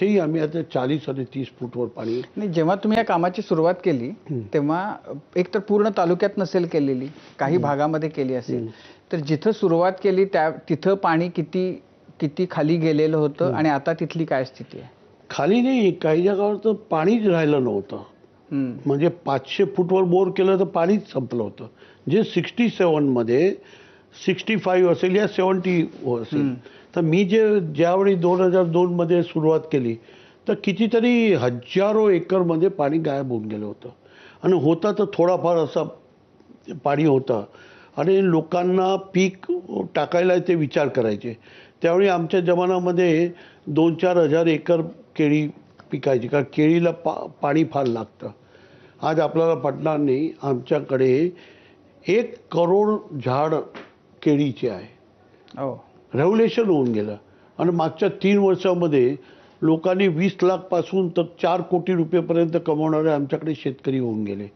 तेही आम्ही आता चाळीस आणि तीस फूटवर पाणी नाही जेव्हा तुम्ही या कामाची सुरुवात केली तेव्हा एक तर पूर्ण तालुक्यात नसेल केलेली काही भागामध्ये केली असेल. तर जिथं सुरुवात केली त्या तिथं पाणी किती किती खाली गेलेलं होतं आणि आता तिथली काय स्थिती आहे? खाली नाही काही जागावर तर पाणीच राहिलं नव्हतं. म्हणजे पाचशे फूटवर बोर केलं तर पाणीच संपलं होतं. जे सिक्स्टी सेवनमध्ये सिक्स्टी फाईव्ह असेल या सेवन्टी असेल. तर मी जे ज्यावेळी दोन हजार दोनमध्ये सुरुवात केली तर कितीतरी हजारो एकरमध्ये पाणी गायब होऊन गेलं होतं. आणि होता तर थोडाफार असा पाणी होतं. आणि लोकांना पीक टाकायला ते विचार करायचे. त्यावेळी आमच्या जमान्यामध्ये दोन चार हजार एकर केळी पिकायची कारण केळीला पा पाणी फार लागतं. आज आपल्याला पटणार नाही आमच्याकडे एक करोड झाड केळीचे आहे. हो. रेव्होल्युशन होऊन गेलं. आणि मागच्या तीन वर्षामध्ये लोकांनी वीस लाखपासून तर चार कोटी रुपयेपर्यंत कमवणारे आमच्याकडे शेतकरी होऊन गेले.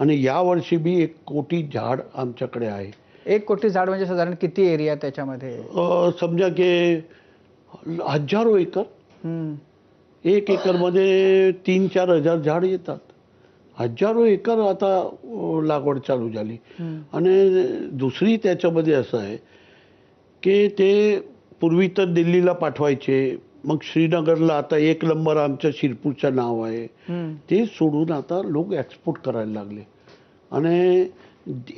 आणि यावर्षी बी एक कोटी झाड आमच्याकडे आहे. एक कोटी झाड म्हणजे साधारण किती एरिया त्याच्यामध्ये? समजा की हजारो एकर. हम्म. एक एकरमध्ये तीन चार हजार झाड येतात. हजारो एकर आता लागवड चालू झाली. आणि दुसरी त्याच्यामध्ये असं आहे की ते पूर्वी तर दिल्लीला पाठवायचे मग श्रीनगरला आता एक नंबर आमच्या शिरपूरचं नाव आहे. ते सोडून आता लोक एक्सपोर्ट करायला लागले. आणि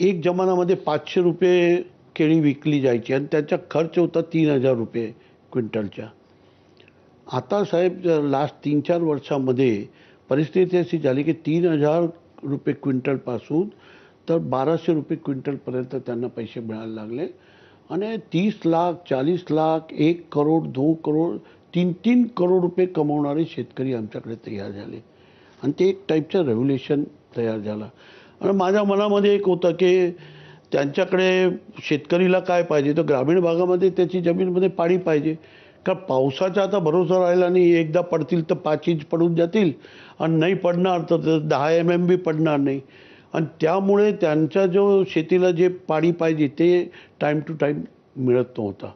एक जमान्यामध्ये पाचशे रुपये केळी विकली जायची आणि त्याचा खर्च होता तीन हजार रुपये क्विंटलच्या आता साहेब लास्ट तीन चार वर्षामध्ये परिस्थिती अशी झाली की तीन हजार रुपये क्विंटलपासून तर बाराशे रुपये क्विंटलपर्यंत त्यांना पैसे मिळायला लागले. आणि तीस लाख चाळीस लाख एक करोड दोन करोड तीन तीन करोड रुपये कमवणारे शेतकरी आमच्याकडे तयार झाले आणि ते एक टाईपचं रेव्होल्युशन तयार झाला आणि माझ्या मनामध्ये एक होतं की त्यांच्याकडे शेतकरीला काय पाहिजे तर ग्रामीण भागामध्ये त्याची जमीनमध्ये पाणी पाहिजे कारण पावसाचा आता भरोसा राहिला नाही एकदा पडतील तर पाच इंच पडून जातील आणि नाही पडणार तर दहा एम एम बी पडणार नाही आणि त्यामुळे त्यांचा जो शेतीला जे पाणी पाहिजे ते टाईम टू टाईम मिळत नव्हता.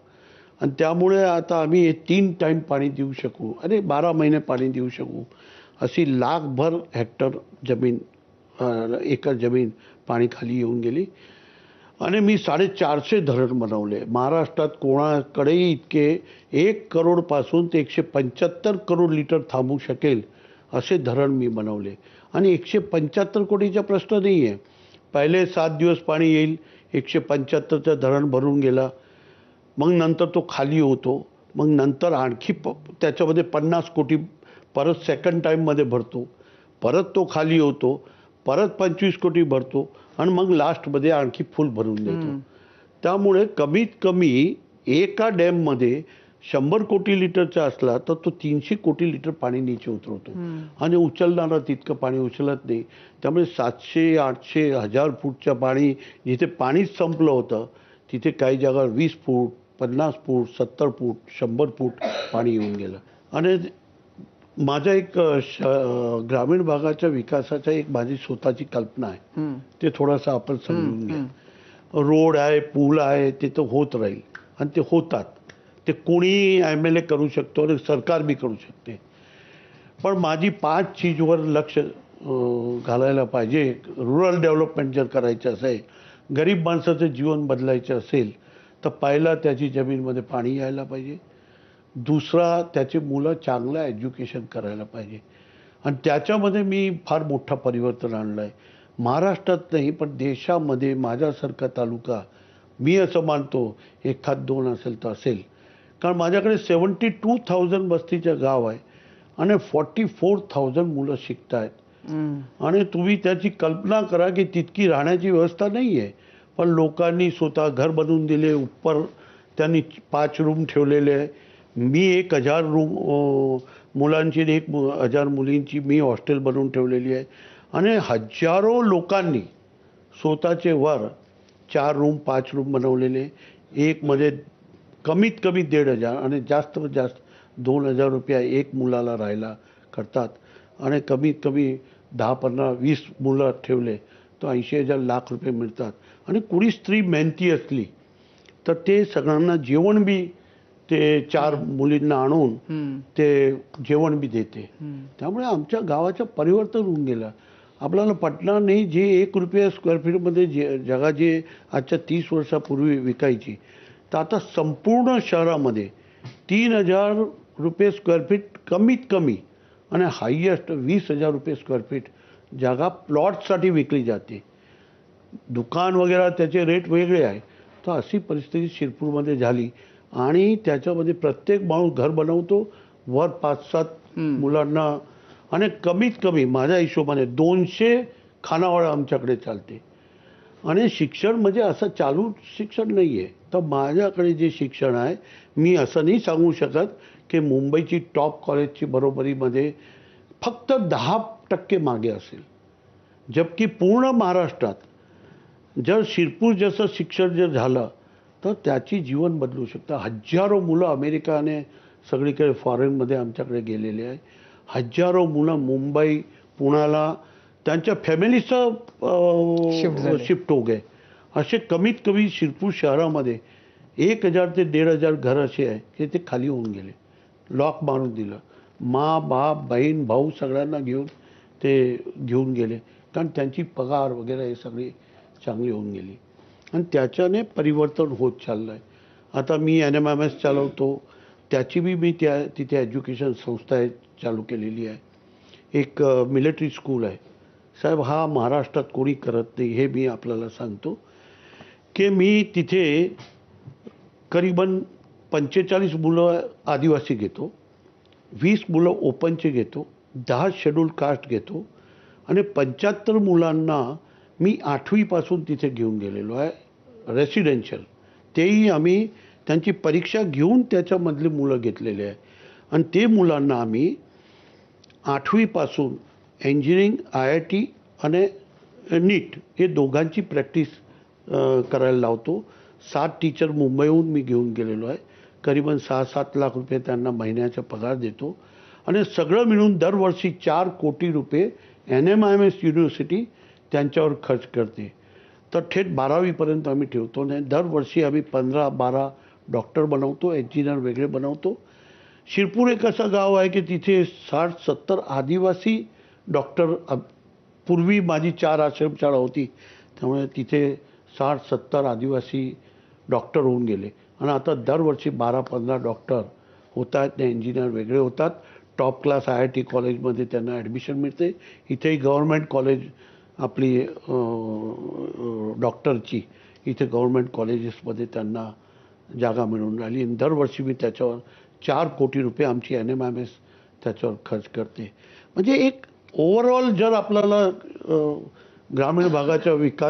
आणि त्यामुळे आता आम्ही हे तीन टाईम पाणी देऊ शकू. अरे बारा महिने पाणी देऊ शकू. अशी लाखभर हेक्टर जमीन एकर जमीन पाणीखाली येऊन गेली. आणि मी साडेचारशे धरण बनवले. महाराष्ट्रात कोणाकडेही इतके एक करोडपासून ते एकशे पंच्याहत्तर करोड लिटर थांबू शकेल असे धरण मी बनवले. आणि एकशे पंच्याहत्तर कोटीचा प्रश्न नाही आहे पहिले सात दिवस पाणी येईल एकशे पंच्याहत्तरचं धरण भरून गेला. मग नंतर तो खाली होतो. मग नंतर आणखी प त्याच्यामध्ये पन्नास कोटी परत सेकंड टाईममध्ये भरतो. परत तो खाली होतो. परत पंचवीस कोटी भरतो. आणि मग लास्टमध्ये आणखी फुल भरून देतो. त्यामुळे कमीत कमी एका डॅममध्ये शंभर कोटी लिटरचा असला तर तो तीनशे कोटी लिटर पाणी नीचे उतरवतो. आणि उचलणारा तितकं पाणी उचलत नाही. त्यामुळे सातशे आठशे हजार फूटचं पाणी जिथे पाणीच संपलं होतं तिथे काही जागा वीस फूट पन्नास फूट सत्तर फूट शंभर फूट पाणी येऊन गेलं. आणि माझा एक श ग्रामीण भागाच्या विकासाचा एक माझी स्वतःची कल्पना आहे. ते थोडंसं आपण समजून घ्या. रोड आहे पूल आहे ते तर होत राहील. आणि ते होतात. ते कोणी एम एल ए करू शकतो आणि सरकार बी करू शकते. पण माझी पाच चीजवर लक्ष घालायला पाहिजे. रुरल डेव्हलपमेंट जर करायचं असेल गरीब माणसाचं जीवन बदलायचं असेल तर पहिला त्याची जमीनमध्ये पाणी यायला पाहिजे. दुसरा त्याची मुलं चांगलं एज्युकेशन करायला पाहिजे. आणि त्याच्यामध्ये मी फार मोठा परिवर्तन आणलं आहे महाराष्ट्रात नाही पण देशामध्ये माझ्यासारखा तालुका मी असं मानतो एखाद दोन असेल तर असेल. कारण माझ्याकडे सेवन्टी टू थाउजंड वस्तीचं गाव आहे आणि फॉर्टी फोर थाउजंड मुलं शिकत आहेत. आणि तुम्ही त्याची कल्पना करा की तितकी राहण्याची व्यवस्था नाही आहे पण लोकांनी स्वतः घर बनवून दिले उपर त्यांनी पाच रूम ठेवलेले आहे. मी एक हजार रूम मुलांची एक हजार मुलींची मी हॉस्टेल बनवून ठेवलेली आहे. आणि हजारो लोकांनी स्वतःचे वर चार रूम पाच रूम बनवलेले. एकमध्ये कमीत कमी दीड हजार आणि जास्त जास्त दोन हजार रुपया एक मुलाला राहायला करतात. आणि कमीत कमी दहा पंधरा वीस मुलं ठेवले तर ऐंशी हजार लाख रुपये मिळतात. आणि कुणी स्त्री मेहनती असली तर ते सगळ्यांना जेवण बी ते चार मुलींना आणून ते जेवण बी देते. त्यामुळे आमच्या गावाचं परिवर्तन होऊन गेलं. आपल्याला पटणार नाही जे एक रुपया स्क्वेअर फीटमध्ये जे जगा जे आजच्या तीस वर्षापूर्वी विकायची. तर आता संपूर्ण शहरामध्ये तीन हजार रुपये स्क्वेअर फीट कमीत कमी आणि हायेस्ट वीस हजार रुपये स्क्वेअर फीट जागा प्लॉटसाठी विकली जाते. दुकान वगैरे त्याचे रेट वेगळे आहे. तर अशी परिस्थिती शिरपूरमध्ये झाली आणि त्याच्यामध्ये प्रत्येक माणूस घर बनवतो. वर पाच सात. मुलांना आणि कमीत कमी माझ्या हिशोबाने दोनशे खानावळ आमच्याकडे चालते. आणि शिक्षण म्हणजे असं चालू शिक्षण नाही आहे तर माझ्याकडे जे शिक्षण आहे मी असं नाही सांगू शकत की मुंबईची टॉप कॉलेजची बरोबरीमध्ये फक्त दहा टक्के मागे असेल. जबकी पूर्ण महाराष्ट्रात जर शिरपूर जसं शिक्षण जर झालं तर त्याची जीवन बदलू शकतं. हजारो मुलं अमेरिकाने सगळीकडे फॉरेनमध्ये आमच्याकडे गेलेले आहे. हजारो मुलं मुंबई पुण्याला त्यांच्या फॅमिलीचं. शिफ्ट हो गए. असे कमीत कमी शिरपूर शहरामध्ये एक हजार ते दीड हजार घर असे आहे की ते खाली होऊन गेले. लॉक मारून दिलं. मा बाप बहीण भाऊ सगळ्यांना घेऊन ते घेऊन गेले. कारण त्यांची पगार वगैरे हे सगळी चांगली होऊन गेली. आणि त्याच्याने परिवर्तन होत चाललं आहे. आता मी एन एम एम एस चालवतो. त्याची बी मी त्या तिथे एज्युकेशन संस्था आहे चालू केलेली आहे. एक मिलिटरी स्कूल आहे. साहेब हा महाराष्ट्रात कोणी करत नाही हे मी आपल्याला सांगतो. की मी तिथे करीबन पंचेचाळीस मुलं आदिवासी घेतो वीस मुलं ओपनचे घेतो दहा शेड्यूल कास्ट घेतो आणि पंच्याहत्तर मुलांना मी आठवीपासून तिथे घेऊन गेलेलो आहे रेसिडेन्शियल तेही आम्ही त्यांची परीक्षा घेऊन त्याच्यामधली मुलं घेतलेली आहे. आणि ते मुलांना आम्ही आठवीपासून इंजिनिअरिंग आय आय टी आणि नीट हे दोघांची प्रॅक्टिस करायला लावतो. सात टीचर मुंबईहून मी घेऊन गेलेलो आहे. करीबन सहा सात लाख रुपये त्यांना महिन्याचा पगार देतो. आणि सगळं मिळून दरवर्षी चार कोटी रुपये N M I M S university त्यांच्यावर खर्च करते. तर थेट बारावीपर्यंत आम्ही ठेवतो नाही. दरवर्षी आम्ही पंधरा बारा डॉक्टर बनवतो इंजिनियर वेगळे बनवतो. शिरपूर एक असं गाव आहे की तिथे साठ सत्तर आदिवासी डॉक्टर पूर्वी माझी चार आश्रमशाळा होती त्यामुळे तिथे साठ सत्तर आदिवासी डॉक्टर होऊन गेले. आणि आता दरवर्षी बारा पंधरा डॉक्टर होत आहेत ते इंजिनियर वेगळे होतात. Top class I I T कॉलेजमध्ये त्यांना ॲडमिशन मिळते. इथेही गव्हर्मेंट कॉलेज आपली डॉक्टरची इथे गव्हर्मेंट कॉलेजेसमध्ये त्यांना जागा मिळून राहिली. आणि दरवर्षी मी त्याच्यावर चार कोटी रुपये आमची एन एम एम एस त्याच्यावर खर्च करते. म्हणजे एक ओव्हरऑल जर आपल्याला ग्रामीण भागाच्या विकास